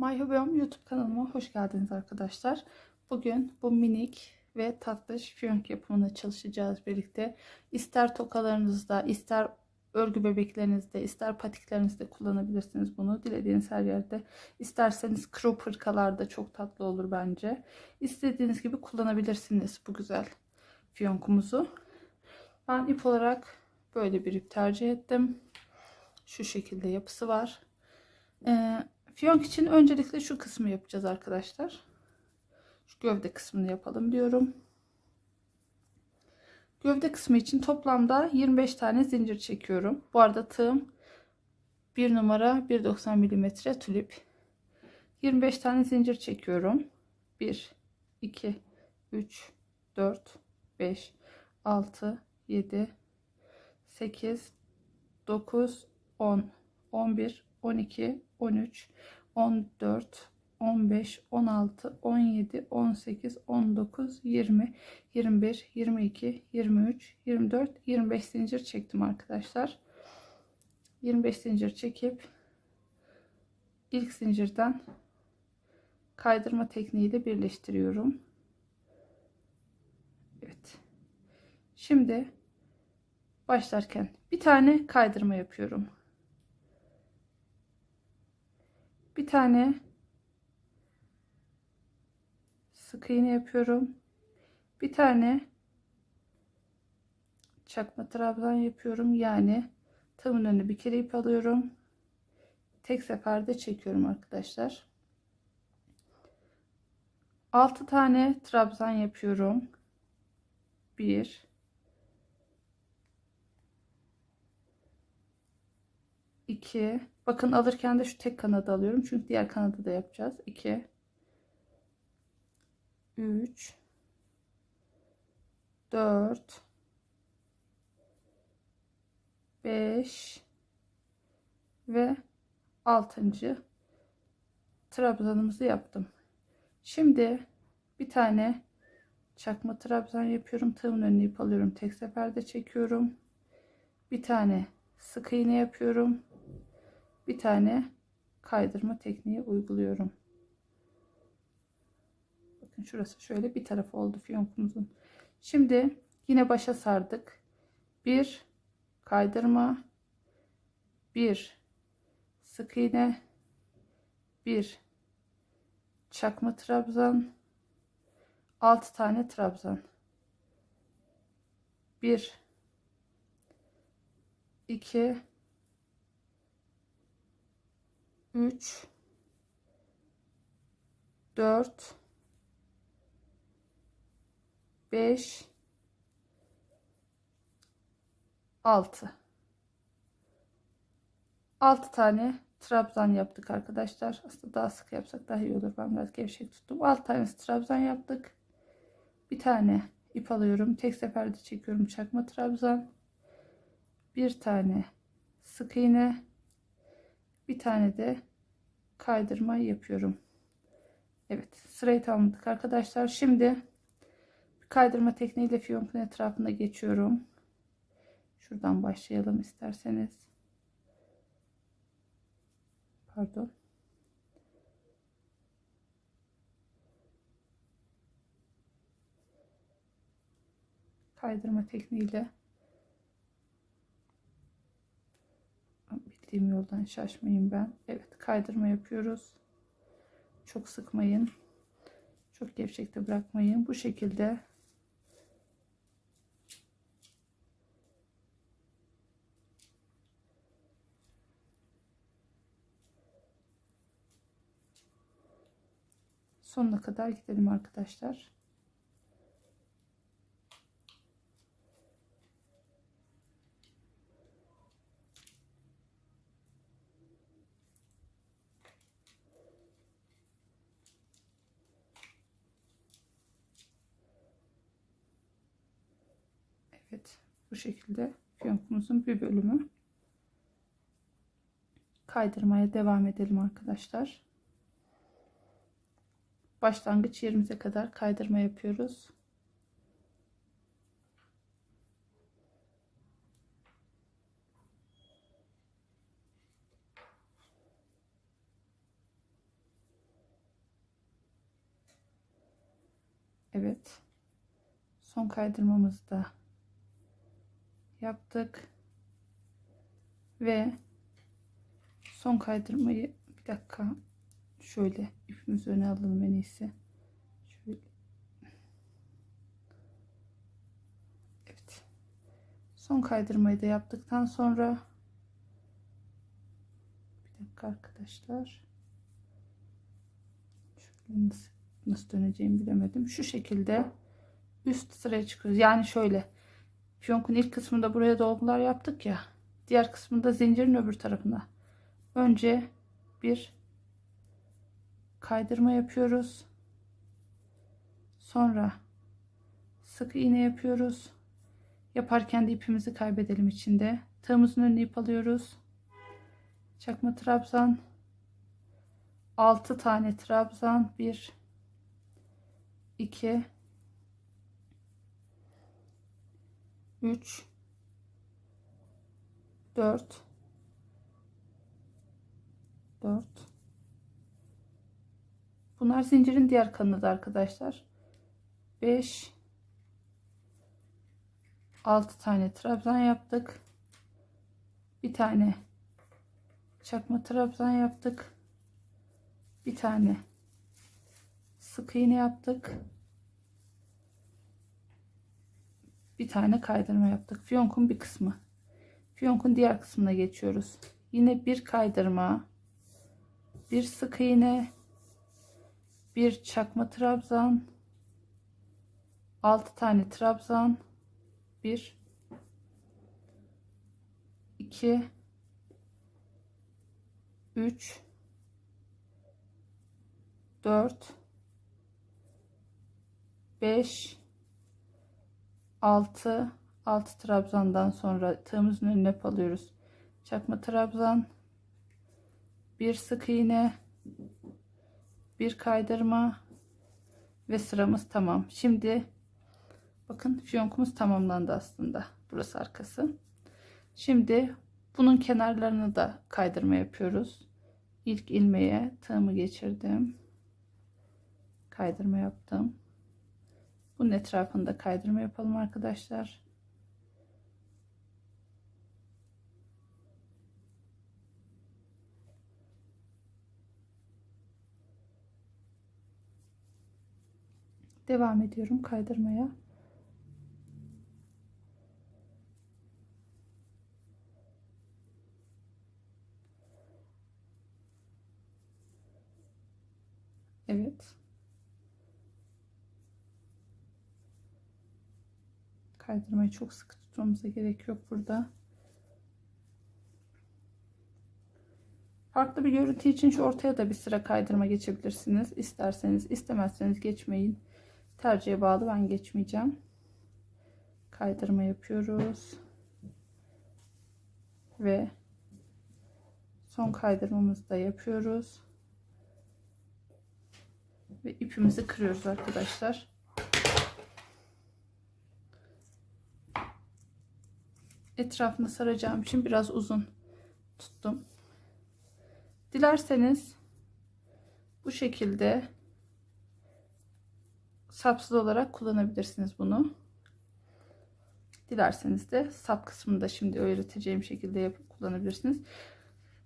My Hobbyom YouTube kanalıma hoş geldiniz arkadaşlar. Bugün bu minik ve tatlış fiyonk yapımını çalışacağız birlikte. İster tokalarınızda, ister örgü bebeklerinizde, ister patiklerinizde kullanabilirsiniz bunu. Dilediğiniz her yerde. İsterseniz crop hırkalarda çok tatlı olur bence. İstediğiniz gibi kullanabilirsiniz bu güzel fiyonkumuzu. Ben ip olarak böyle bir ip tercih ettim. Şu şekilde yapısı var. Ee, fiyonk için öncelikle şu kısmı yapacağız arkadaşlar. Şu gövde kısmını yapalım diyorum. Gövde kısmı için toplamda 25 tane zincir çekiyorum. Bu arada tığım 1 numara 1.90 milimetre tulip. 25 tane zincir çekiyorum. 1 2 3 4 5 6 7 8 9 10 11 12 13 14 15 16 17 18 19 20 21 22 23 24 25 zincir çektim arkadaşlar. 25 zincir çekip ilk zincirden kaydırma tekniğiyle birleştiriyorum. Evet. Şimdi başlarken bir tane kaydırma yapıyorum bir tane sık iğne yapıyorum. Bir tane çakma trabzan yapıyorum. Yani tığımın önüne bir kere ip alıyorum. Tek seferde çekiyorum arkadaşlar. 6 tane trabzan yapıyorum. 1 2 Bakın alırken de şu tek kanadı alıyorum. Çünkü diğer kanadı da yapacağız. 2 3 4 5 ve 6. trabzanımızı yaptım. Şimdi bir tane çakma trabzan yapıyorum. Tığımın önüne ip alıyorum. Tek seferde çekiyorum. Bir tane sık iğne yapıyorum. Bir tane kaydırma tekniği uyguluyorum. Bakın şurası şöyle bir tarafı oldu fiyonkumuzun. Şimdi yine başa sardık. Bir kaydırma, bir sık iğne, bir çakma trabzan, 6 tane trabzan. 1 2 3 4 5 6 6 tane trabzan yaptık arkadaşlar. Aslında daha sık yapsak daha iyi olur. Ben biraz gevşek tuttum. 6 tane trabzan yaptık. Bir tane ip alıyorum. Tek seferde çekiyorum çakma trabzan. Bir tane sık iğne. Bir tane de kaydırma yapıyorum. Evet sırayı tamamladık arkadaşlar. Şimdi kaydırma tekniğiyle fiyonkun etrafında geçiyorum. Şuradan başlayalım isterseniz. Pardon. Kaydırma tekniğiyle bildiğim yoldan şaşmayayım ben. Evet kaydırma yapıyoruz. Çok sıkmayın. Çok gevşekte bırakmayın. Bu şekilde sonuna kadar gidelim arkadaşlar. Evet. Bu şekilde fiyonkumuzun bir bölümü. Kaydırmaya devam edelim arkadaşlar. Başlangıç yerimize kadar kaydırma yapıyoruz. Evet. Son kaydırmamızı da yaptık. Ve son kaydırmayı bir dakika şöyle ipimizi öne alalım en iyisi. Şöyle. Evet. Son kaydırmayı da yaptıktan sonra bir dakika arkadaşlar. Şöyle nasıl, nasıl döneceğimi bilemedim. Şu şekilde üst sıraya çıkıyoruz. Yani şöyle fiyonkun ilk kısmında buraya dolgular yaptık ya. Diğer kısmında zincirin öbür tarafına. Önce bir kaydırma yapıyoruz. Sonra sık iğne yapıyoruz. Yaparken de ipimizi kaybedelim içinde. Tığımızın önüne ip alıyoruz. Çakma trabzan. 6 tane trabzan. 1 2 3 4 4 Bunlar zincirin diğer kanadı arkadaşlar. 5 6 tane trabzan yaptık. Bir tane çakma trabzan yaptık. Bir tane sık iğne yaptık. Bir tane kaydırma yaptık. Fiyonkun bir kısmı. Fiyonkun diğer kısmına geçiyoruz. Yine bir kaydırma, bir sık iğne, bir çakma trabzan, 6 tane trabzan, 1 2 3 4 5 6 6 trabzandan sonra tığımızın önüne alıyoruz. Çakma trabzan, bir sık iğne, bir kaydırma ve sıramız tamam. Şimdi bakın fiyonkumuz tamamlandı aslında. Burası arkası. Şimdi bunun kenarlarını da kaydırma yapıyoruz. İlk ilmeğe tığımı geçirdim. Kaydırma yaptım. Bunun etrafında kaydırma yapalım arkadaşlar. Devam ediyorum kaydırmaya. Evet. Kaydırmayı çok sıkı tutmamıza gerek yok burada. Farklı bir görüntü için şu ortaya da bir sıra kaydırma geçebilirsiniz. İsterseniz istemezseniz geçmeyin. Tercihe bağlı ben geçmeyeceğim. Kaydırma yapıyoruz. Ve son kaydırmamızı da yapıyoruz. Ve ipimizi kırıyoruz arkadaşlar. Etrafını saracağım için biraz uzun tuttum. Dilerseniz bu şekilde sapsız olarak kullanabilirsiniz bunu. Dilerseniz de sap kısmını da şimdi öğreteceğim şekilde yapıp kullanabilirsiniz.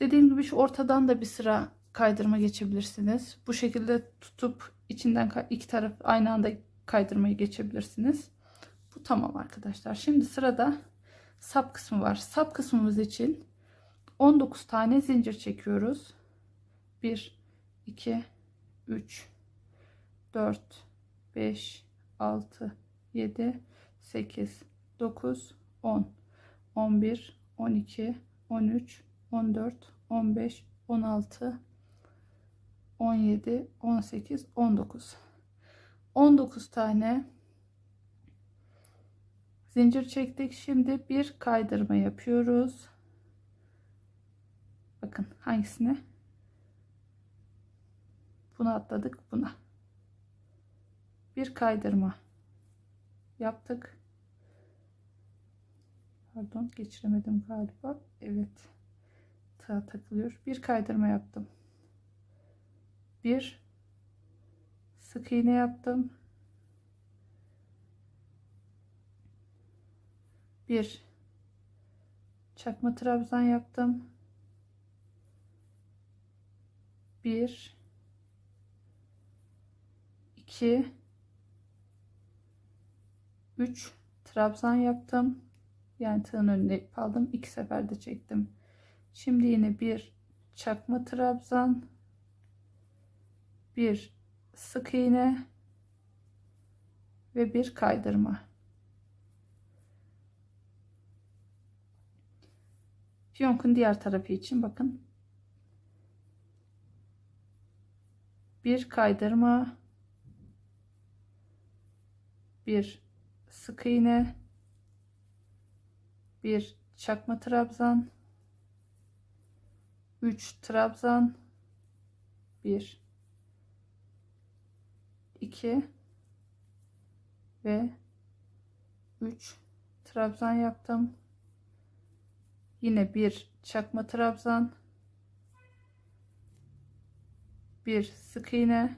Dediğim gibi şu ortadan da bir sıra kaydırma geçebilirsiniz. Bu şekilde tutup içinden iki taraf aynı anda kaydırmayı geçebilirsiniz. Bu tamam arkadaşlar. Şimdi sırada sap kısmı var. Sap kısmımız için 19 tane zincir çekiyoruz. 1 2 3 4 5 6 7 8 9 10 11 12 13 14 15 16 17 18 19 19 tane zincir çektik. Şimdi bir kaydırma yapıyoruz. Bakın hangisine bunu atladık buna. Bir kaydırma yaptık. Pardon geçiremedim galiba. Evet tığ takılıyor. Bir kaydırma yaptım. Bir sık iğne yaptım bir çakma trabzan yaptım. Bir, iki, üç trabzan yaptım. Yani tığın önüne ip aldım. iki seferde çektim. Şimdi yine bir çakma trabzan, bir sık iğne ve bir kaydırma. Fiyonkun diğer tarafı için bakın. Bir kaydırma, bir sık iğne, bir çakma trabzan, 3 trabzan, 1 2 ve 3 trabzan yaptım. Yine bir çakma trabzan, bir sık iğne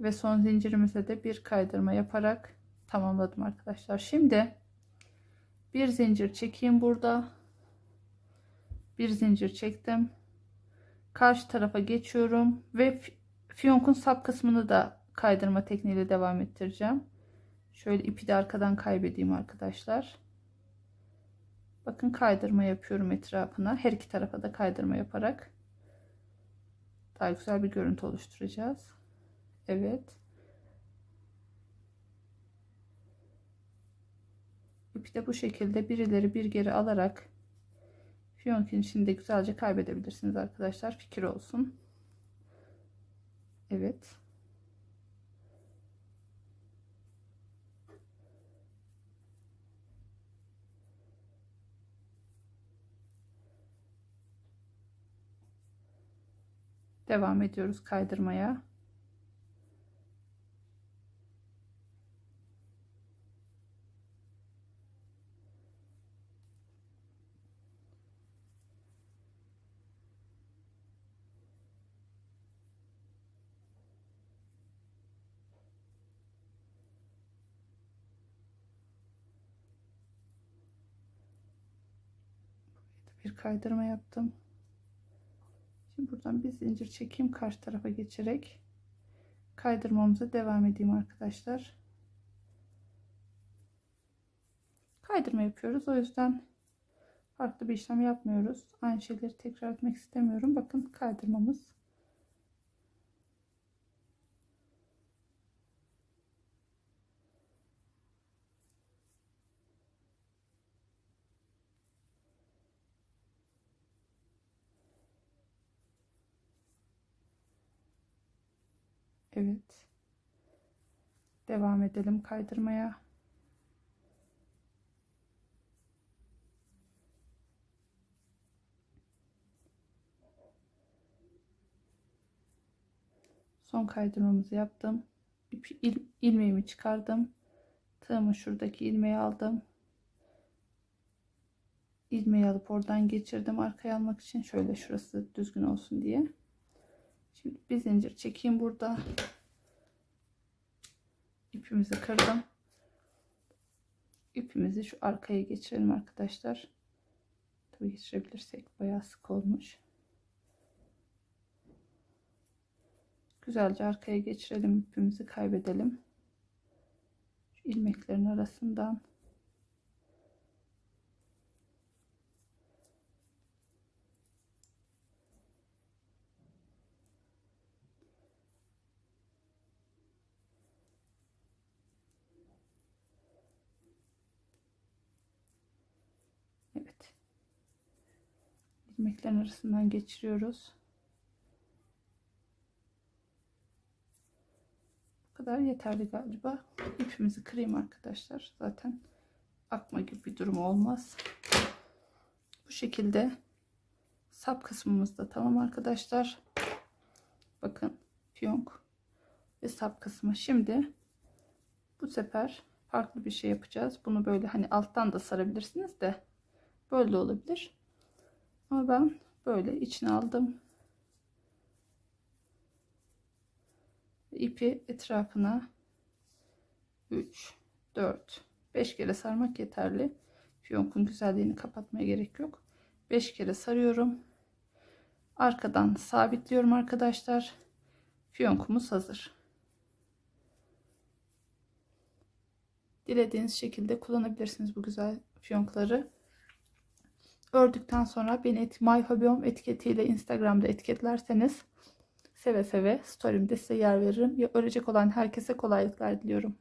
ve son zincirimize de bir kaydırma yaparak tamamladım arkadaşlar. Şimdi bir zincir çekeyim burada. Bir zincir çektim. Karşı tarafa geçiyorum ve fiyonkun sap kısmını da kaydırma tekniğiyle devam ettireceğim. Şöyle ipi de arkadan kaybedeyim arkadaşlar. Bakın kaydırma yapıyorum etrafına. Her iki tarafa da kaydırma yaparak daha güzel bir görüntü oluşturacağız. Evet. İpi de bu şekilde bir ileri bir geri alarak fiyonkun içinde güzelce kaybedebilirsiniz arkadaşlar. Fikir olsun. Evet. Devam ediyoruz kaydırmaya. bir kaydırma yaptım. Buradan bir zincir çekeyim karşı tarafa geçerek kaydırmamıza devam edeyim arkadaşlar. Kaydırma yapıyoruz. O yüzden farklı bir işlem yapmıyoruz. Aynı şeyleri tekrar etmek istemiyorum. Bakın kaydırmamız Evet. Devam edelim kaydırmaya. Son kaydırmamızı yaptım. İp, il, ilmeğimi çıkardım. Tığımı şuradaki ilmeği aldım. İlmeği alıp oradan geçirdim arkaya almak için. Şöyle şurası düzgün olsun diye. Şimdi bir zincir çekeyim burada. İpimizi kırdım. İpimizi şu arkaya geçirelim arkadaşlar. Tabii geçirebilirsek bayağı sık olmuş. Güzelce arkaya geçirelim ipimizi kaybedelim. Şu ilmeklerin arasından Evet. İlmeklerin arasından geçiriyoruz. Bu kadar yeterli galiba. İpimizi kırayım arkadaşlar. Zaten akma gibi bir durum olmaz. Bu şekilde sap kısmımız da tamam arkadaşlar. Bakın fiyonk ve sap kısmı. Şimdi bu sefer farklı bir şey yapacağız. Bunu böyle hani alttan da sarabilirsiniz de Böyle olabilir. Ama ben böyle içine aldım. ipi etrafına 3 4 5 kere sarmak yeterli. Fiyonkun güzelliğini kapatmaya gerek yok. 5 kere sarıyorum. Arkadan sabitliyorum arkadaşlar. Fiyonkumuz hazır. Dilediğiniz şekilde kullanabilirsiniz bu güzel fiyonkları. Ördükten sonra beni et, My Hobby Home etiketiyle Instagram'da etiketlerseniz seve seve story'imde size yer veririm. Ya örecek olan herkese kolaylıklar diliyorum.